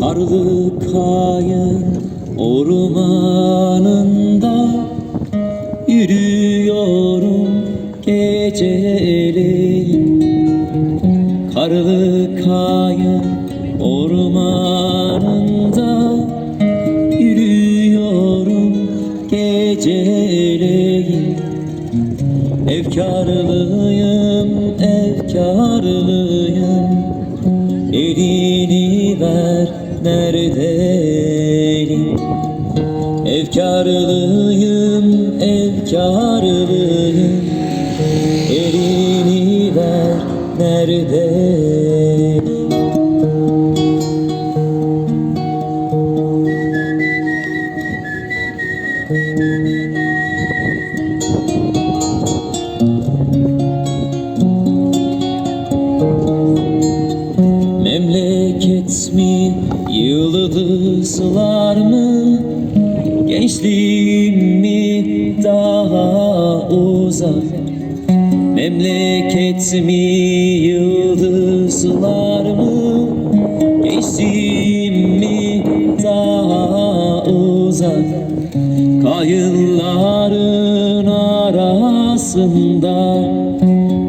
Karlı kayın ormanında Yürüyorum geceli Karlı kayın ormanında Yürüyorum geceleyin. Efkarlıyım, efkarlıyım Elini ver neredeyim Efkarlıyım, efkarlıyım. Elini ver neredeyim Memleket mi, yıldızlar mı? Gençliğim mi daha uzak? Memleket mi, yıldızlar mı? Gençliğim mi daha uzak? Kayınların arasında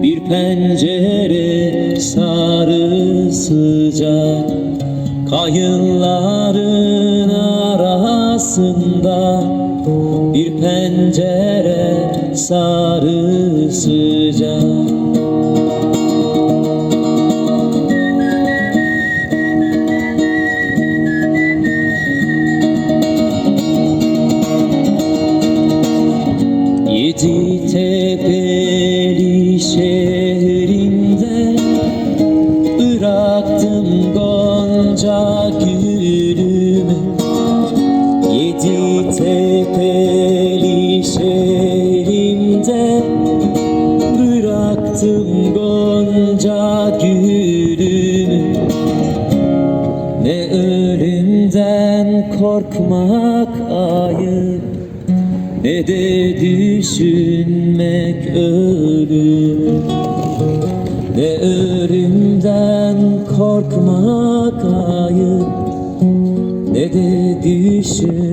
bir pencere sarı sıcak Kayınların arasında bir pencere sarı sıcak Yedi tepeli şehrinde gonca gülümü Yedi tepeli şehrimde Bıraktım gonca gülümü. Ne ölümden korkmak ayıp ne de düşünmek ölüm. Ne ölümden korkmak ayıp Ne de düşün